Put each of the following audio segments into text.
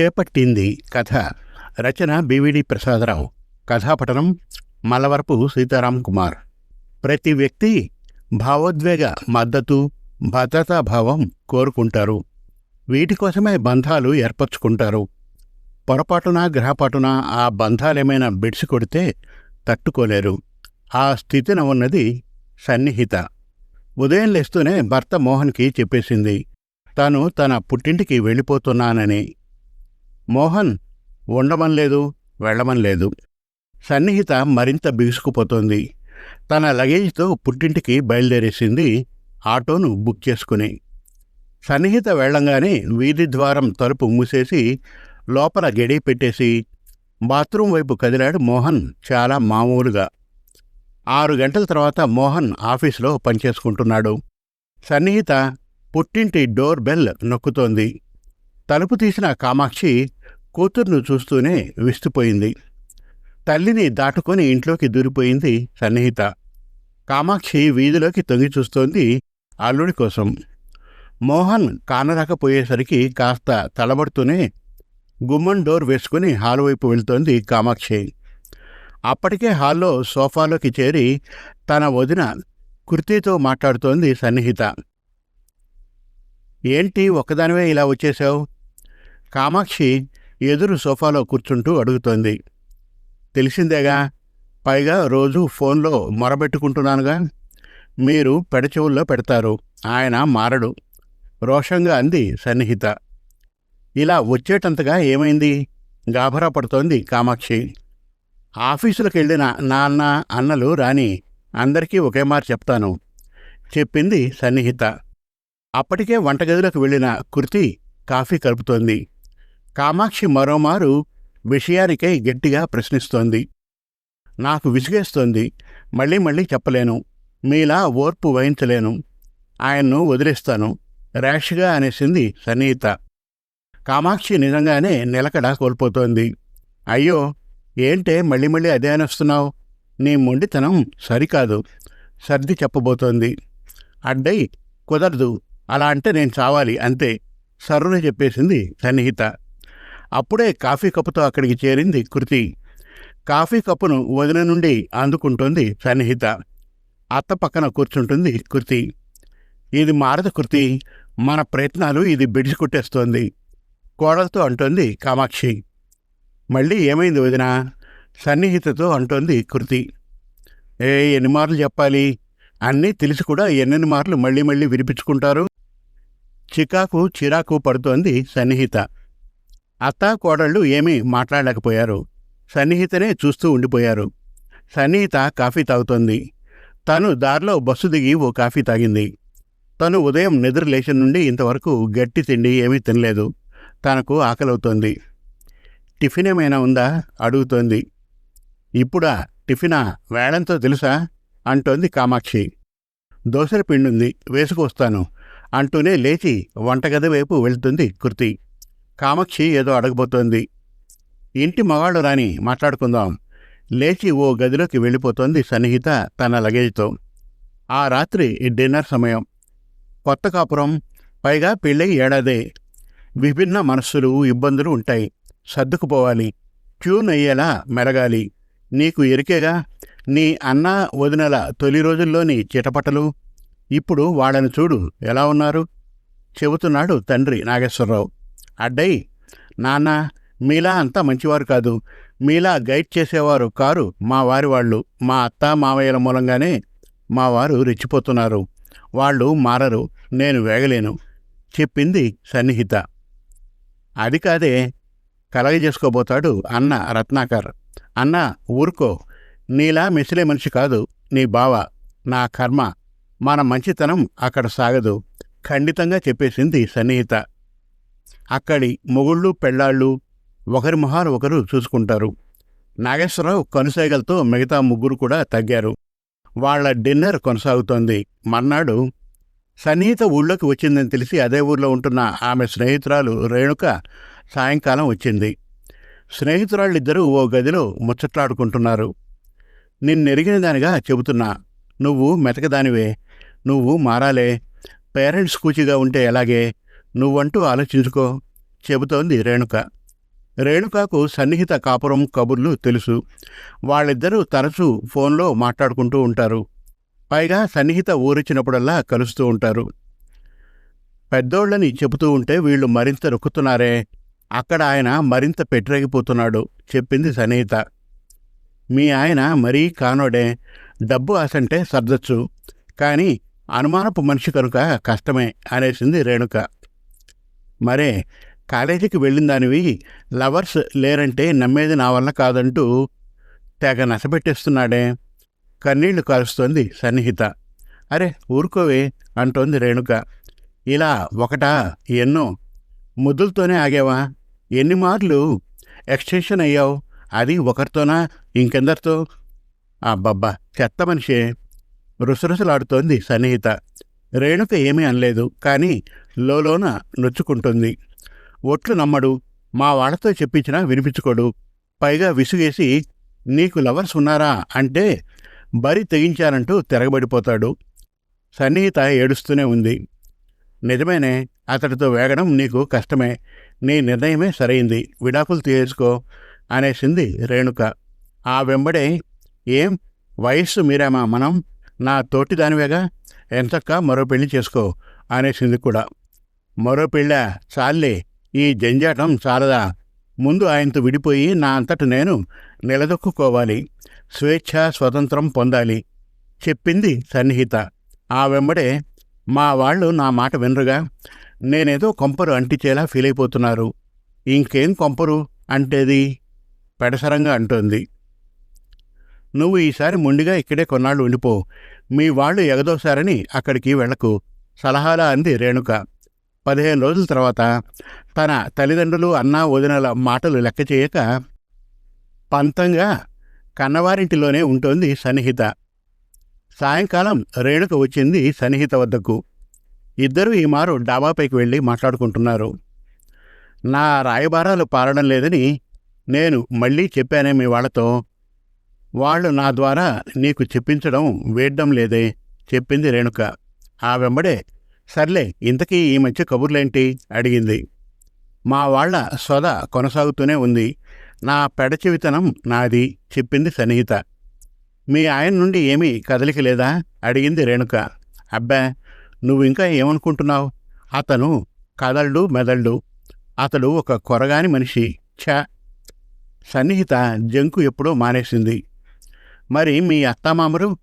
చేపట్టింది కథ. రచన బివిడి ప్రసాదరావు. కథాపఠనం మలవరపు సీతారాం కుమార్. ప్రతి వ్యక్తి భావోద్వేగ మద్దతు భద్రతాభావం కోరుకుంటారు. వీటి కోసమే బంధాలు ఏర్పరచుకుంటారు. పొరపాటున గ్రహపాటున ఆ బంధాలేమైనా బెడిసి కొడితే తట్టుకోలేరు. ఆ స్థితిన ఉన్నది సన్నిహిత. ఉదయం లేస్తూనే భర్త మోహన్కి చెప్పేసింది. తాను తన పుట్టింటికి వెళ్ళిపోతున్నానని. మోహన్ ఉండమనలేదు వెళ్ళమనలేదు సన్నిహిత మరింత బిగుసుకుపోతోంది. తన లగేజ్తో పుట్టింటికి బయలుదేరేసింది ఆటోను బుక్ చేసుకుని. సన్నిహిత వెళ్ళంగానే వీధి ద్వారం తలుపు మూసేసి లోపల గడి పెట్టేసి బాత్రూం వైపు కదిలాడు మోహన్ చాలా మామూలుగా. ఆరు గంటల తర్వాత మోహన్ ఆఫీసులో పనిచేసుకుంటున్నాడు. సన్నిహిత పుట్టింటి డోర్ బెల్ నొక్కుతోంది. తలుపు తీసిన కామాక్షి కూతుర్ను చూస్తూనే విస్తుపోయింది. తల్లిని దాటుకొని ఇంట్లోకి దూరిపోయింది సన్నిహిత. కామాక్షి వీధిలోకి తొంగి చూస్తోంది అల్లుడి కోసం. మోహన్ కానరాకపోయేసరికి కాస్త తలబడుతూనే గుమ్మం డోర్ వేసుకుని హాల్ వైపు వెళ్తోంది కామాక్షి. అప్పటికే హాల్లో సోఫాలోకి చేరి తన వదిన కుర్తీతో మాట్లాడుతోంది సన్నిహిత. ఏంటి ఒక్కదానివే ఇలా వచ్చేశావు? కామాక్షి ఎదురు సోఫాలో కూర్చుంటూ అడుగుతోంది. తెలిసిందేగా పైగా రోజు ఫోన్లో మొరబెట్టుకుంటున్నానుగా. మీరు పెడచెవుల్లో పెడతారు. ఆయన మారడు. రోషంగా అంది సన్నిహిత. ఇలా వచ్చేటంతగా ఏమైంది? గాభరా పడుతోంది కామాక్షి. ఆఫీసులకు వెళ్ళిన నాన్న అన్నలు రాని అందరికీ ఒకే మాట చెప్తాను చెప్పింది సన్నిహిత. అప్పటికే వంటగదిలోకి వెళ్ళిన కుర్తి కాఫీ కలుపుతోంది. కామాక్షి మరోమారు విషయానికై గట్టిగా ప్రశ్నిస్తోంది. నాకు విసిగేస్తోంది. మళ్ళీ మళ్ళీ చెప్పలేను. మీలా ఓర్పు వహించలేను. ఆయన్ను వదిలేస్తాను. ర్యాష్గా అనేసింది సన్నిహిత. కామాక్షి నిజంగానే నిలకడ కోల్పోతోంది. అయ్యో ఏంటే మళ్ళీ మళ్ళీ అదే అనొస్తున్నావు? నీ మొండితనం సరికాదు. సర్ది చెప్పబోతోంది. అడ్డై కుదరదు. అలా అంటే నేను చావాలి. అంతే. సర్రున చెప్పేసింది సన్నిహిత. అప్పుడే కాఫీ కప్పుతో అక్కడికి చేరింది కృతి. కాఫీ కప్పును వదిన నుండి అందుకుంటోంది సన్నిహిత. అత్త పక్కన కూర్చుంటుంది కృతి. ఇది మారద కృతి. మన ప్రయత్నాలు ఇది బిడిచి కొట్టేస్తోంది. కోడలతో అంటోంది కామాక్షి. మళ్ళీ ఏమైంది వదిన? సన్నిహితతో అంటోంది కృతి. ఏ ఎన్ని మార్లు చెప్పాలి? అన్నీ తెలిసి కూడా ఎన్నెన్ని మార్లు మళ్ళీ మళ్ళీ వినిపించుకుంటారు? చికాకు చిరాకు పడుతోంది సన్నిహిత. అత్త కోడళ్ళు ఏమీ మాట్లాడలేకపోయారు. సన్నిహితనే చూస్తూ ఉండిపోయారు. సన్నిహిత కాఫీ తాగుతోంది. తను దారిలో బస్సు దిగి ఓ కాఫీ తాగింది. తను ఉదయం నిద్ర లేచిన నుండి ఇంతవరకు గట్టి తిండి ఏమీ తినలేదు. తనకు ఆకలవుతోంది. టిఫిన్ ఏమైనా ఉందా? అడుగుతోంది. ఇప్పుడా? టిఫినా? వేళంతో తెలుసా? అంటోంది కామాక్షి. దోశల పిండుంది. వేసుకొస్తాను. అంటూనే లేచి వంటగది వైపు వెళ్తుంది కృతి. కామాక్షి ఏదో అడగబోతోంది. ఇంటి మగాళ్ళు రాని మాట్లాడుకుందాం. లేచి ఓ గదిలోకి వెళ్ళిపోతోంది సన్నిహిత తన లగేజ్తో. ఆ రాత్రి డిన్నర్ సమయం. కొత్త కాపురం పైగా పెళ్ళై ఏడాదే. విభిన్న మనస్సులు ఇబ్బందులు ఉంటాయి. సర్దుకుపోవాలి. ట్యూన్ అయ్యేలా మెరగాలి. నీకు ఎరికేగా? నీ అన్న వదినల తొలి రోజుల్లోని చిటపటలు? ఇప్పుడు వాళ్ళని చూడు. ఎలా ఉన్నారు? చెబుతున్నాడు తండ్రి నాగేశ్వరరావు. అడ్డయి నాన్న మీలా అంతా మంచివారు కాదు. మీలా గైడ్ చేసేవారు కారు మా వారి వాళ్ళు మా అత్త మావయ్యల మూలంగానే మా వారు రెచ్చిపోతున్నారు. వాళ్ళు మారరు నేను వేగలేను చెప్పింది సన్నిహిత. అది కాదే కలగజేసుకోబోతాడు అన్న రత్నాకర్. అన్న ఊరుకో నీలా మెసిలే మనిషి కాదు నీ బావ నా కర్మ. మన మంచితనం అక్కడ సాగదు ఖండితంగా చెప్పేసింది సన్నిహిత. అక్కడి మొగుళ్ళు పెళ్ళాళ్ళు ఒకరి మొహాలు ఒకరు చూసుకుంటారు. నాగేశ్వరరావు కనుసైగలతో మిగతా ముగ్గురు కూడా తగ్గారు. వాళ్ళ డిన్నర్ కొనసాగుతోంది. మర్నాడు సన్నిహిత ఊళ్ళోకి వచ్చిందని తెలిసి అదే ఊర్లో ఉంటున్న ఆమె స్నేహితురాలు రేణుక సాయంకాలం వచ్చింది. స్నేహితురాళ్ళిద్దరూ ఓ గదిలో ముచ్చట్లాడుకుంటున్నారు. నిన్నెరిగిన దానిగా చెబుతున్నా నువ్వు మెతకదానివే. నువ్వు మారాలే. పేరెంట్స్ కూచిగా ఉంటే ఎలాగే? నువ్వంటూ ఆలోచించుకో చెబుతోంది రేణుక. రేణుకాకు సన్నిహిత కాపురం కబుర్లు తెలుసు. వాళ్ళిద్దరూ తరచూ ఫోన్లో మాట్లాడుకుంటూ ఉంటారు. పైగా సన్నిహిత ఊరొచ్చినప్పుడల్లా కలుస్తూ ఉంటారు. పెద్దోళ్ళని చెబుతూ ఉంటే వీళ్ళు మరింత రుక్కుతున్నారే. అక్కడ ఆయన మరింత పెట్టిరగిపోతున్నాడు చెప్పింది సన్నిహిత. మీ ఆయన మరీ కానోడే డబ్బు ఆశంటే సర్దచ్చు. కానీ అనుమానపు మనిషి కనుక కష్టమే అనేసింది రేణుక. మరే కాలేజీకి వెళ్ళిన దానివి లవర్స్ లేరంటే నమ్మేది నా వల్ల కాదంటూ తెగ నసపెట్టేస్తున్నాడే. కన్నీళ్ళు కారుస్తోంది సన్నిహిత. అరే ఊరుకోవే అంటోంది రేణుక. ఇలా ఒకటా ఎన్నో? ముద్దులతోనే ఆగావా? ఎన్ని మార్లు ఎక్స్టెన్షన్ అయ్యావు? అది ఒకరితోనా ఇంకెందరితో? అబ్బబ్బా చెత్త మనిషే. రుసరుసలాడుతోంది సన్నిహిత. రేణుక ఏమీ అనలేదు కానీ లోలోన నొచ్చుకుంటుంది. ఒట్లు నమ్మడు మా వాళ్ళతో చెప్పించినా వినిపించుకోడు. పైగా విసుగేసి నీకు లవర్స్ ఉన్నారా అంటే బరి తెగించానంటూ తిరగబడిపోతాడు. సన్నిహిత ఏడుస్తూనే ఉంది. నిజమేనే అతడితో వేగడం నీకు కష్టమే నీ నిర్ణయమే సరైంది విడాకులు తీసుకో అనేసింది రేణుక. ఆ వెంబడే ఏం వయస్సు మీరేమా మనం నా తోటి దానివేగా ఎంతక్క మరో పెళ్ళి చేసుకో అనేసింది కూడా. మరో పెళ్ళ? చాలే ఈ జంజాటం చాలదా? ముందు ఆయనతో విడిపోయి నా అంతట నేను నిలదొక్కుకోవాలి. స్వేచ్ఛ స్వతంత్రం పొందాలి. చెప్పింది సన్నిహిత. ఆ వెంబడే మా వాళ్ళు నా మాట వినరుగా. నేనేదో కొంపరు అంటించేలా ఫీల్ అయిపోతున్నారు ఇంకేం కొంపరు? అంటేది పెడసరంగా అంటోంది. నువ్వు ఈసారి ముండిగా ఇక్కడే కొన్నాళ్ళు ఉండిపో. మీ వాళ్ళు ఎగదోశారని అక్కడికి వెళ్ళకు సలహాలా అంది రేణుక. పదిహేను రోజుల తర్వాత తన తల్లిదండ్రులు అన్నా వదినల మాటలు లెక్క చేయక పంతంగా కన్నవారింటిలోనే ఉంటోంది సన్నిహిత. సాయంకాలం రేణుక వచ్చింది సన్నిహిత వద్దకు. ఇద్దరూ ఈ మారు డాబాపైకి వెళ్ళి మాట్లాడుకుంటున్నారు. నా రాయబారాలు పారడం లేదని నేను మళ్ళీ చెప్పానే మీ వాళ్ళతో వాళ్ళు నా ద్వారా నీకు చెప్పించడం వేడ్డం లేదే చెప్పింది రేణుక. ఆ వెంబడే సర్లే ఇంతకీ ఈ మధ్య కబుర్లేంటి? అడిగింది. మా వాళ్ళ సొద కొనసాగుతూనే ఉంది. నా పెడచెవితనం నాది చెప్పింది సన్నిహిత. మీ ఆయన నుండి ఏమీ కదలిక లేదా? అడిగింది రేణుక. అబ్బా నువ్వు ఇంకా ఏమనుకుంటున్నావు? అతను కదల్డు మెదల్డు. అతడు ఒక కొరగాని మనిషి. ఛా! సన్నిహిత జంకు ఎప్పుడో మానేసింది. మరి మీ అత్తామామరు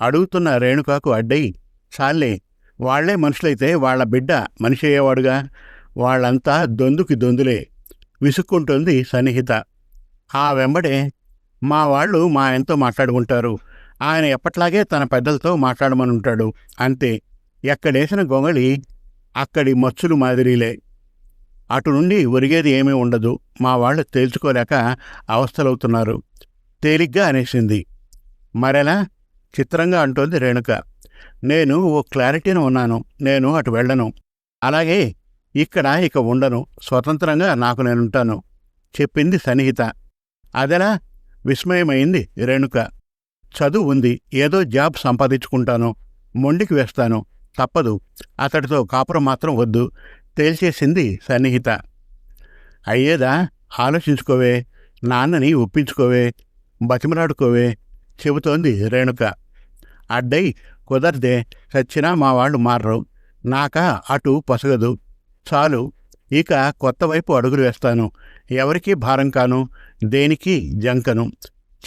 అడుగుతున్న రేణుకాకు అడ్డై చాలే వాళ్ళే మనుషులైతే వాళ్ళ బిడ్డ మనిషి అయ్యేవాడుగా వాళ్ళంతా దొందుకి దొందులే విసుక్కుంటుంది సన్నిహిత. ఆ వెంబడే మా వాళ్ళు మా ఆయనతో మాట్లాడుకుంటారు. ఆయన ఎప్పట్లాగే తన పెద్దలతో మాట్లాడమని ఉంటాడు అంతే ఎక్కడేసిన గొంగళి అక్కడి మచ్చులు మాదిరిలే. అటు నుండి ఒరిగేది ఏమీ ఉండదు. మా వాళ్ళు తేల్చుకోలేక అవస్థలవుతున్నారు. తేలిగ్గా అనేసింది. మరెలా? చిత్రంగా అంటోంది రేణుక. నేను ఓ క్లారిటీని ఉన్నాను. నేను అటు వెళ్ళను. అలాగే ఇక్కడ ఇక ఉండను. స్వతంత్రంగా నాకు నేనుంటాను. చెప్పింది సన్నిహిత. అదెలా? విస్మయమైంది రేణుక. చదువు ఉంది. ఏదో జాబ్ సంపాదించుకుంటాను. మొండికి వేస్తాను. తప్పదు. అతడితో కాపురం మాత్రం వద్దు. తేల్చేసింది సన్నిహిత. అయ్యేదా? ఆలోచించుకోవే. నాన్నని ఒప్పించుకోవే. బతిమలాడుకోవే. చెబుతోంది రేణుక. అడ్డై కుదరదే చచ్చినా మా వాళ్ళు మారరు. నాక అటు పొసగదు. చాలు ఇక కొత్త వైపు అడుగులు వేస్తాను. ఎవరికీ భారం కాను దేనికి జంకను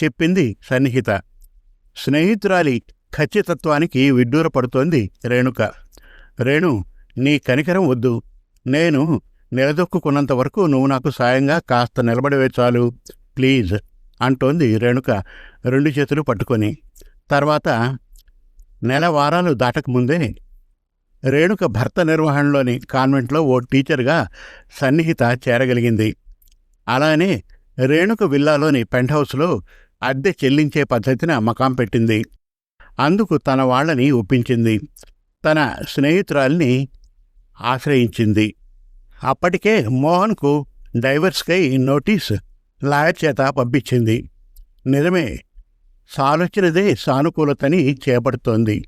చెప్పింది సన్నిహిత. స్నేహితురాలి ఖచ్చితత్వానికి విడ్డూరపడుతోంది రేణుక. రేణు నీ కనికరం వద్దు. నేను నిలదొక్కున్నంత వరకు నువ్వు నాకు సాయంగా కాస్త నిలబడివే చాలు. ప్లీజ్. అంటోంది రేణుక రెండు చేతులు పట్టుకొని. తర్వాత నెల వారాలు దాటకముందే రేణుక భర్త నిర్వహణలోని కాన్వెంట్లో ఓ టీచర్గా సన్నిహిత చేరగలిగింది. అలానే రేణుక విల్లాలోని పెంట్ హౌస్లో అద్దె చెల్లించే పద్ధతిని అమ్మకం పెట్టింది. అందుకు తన వాళ్ళని ఒప్పించింది. తన స్నేహితురాల్ని ఆశ్రయించింది. అప్పటికే మోహన్కు డైవర్స్కై నోటీస్ లాయర్ చేత పంపించింది నిజమే సాలోచనదే సానుకూలతని చేపడుతోంది.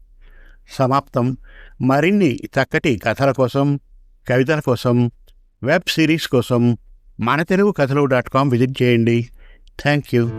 సమాప్తం. మరిన్ని చక్కటి కథల కోసం కవితల కోసం వెబ్ సిరీస్ కోసం మన తెలుగు కథలు డాట్ కామ్ విజిట్ చేయండి. Thank you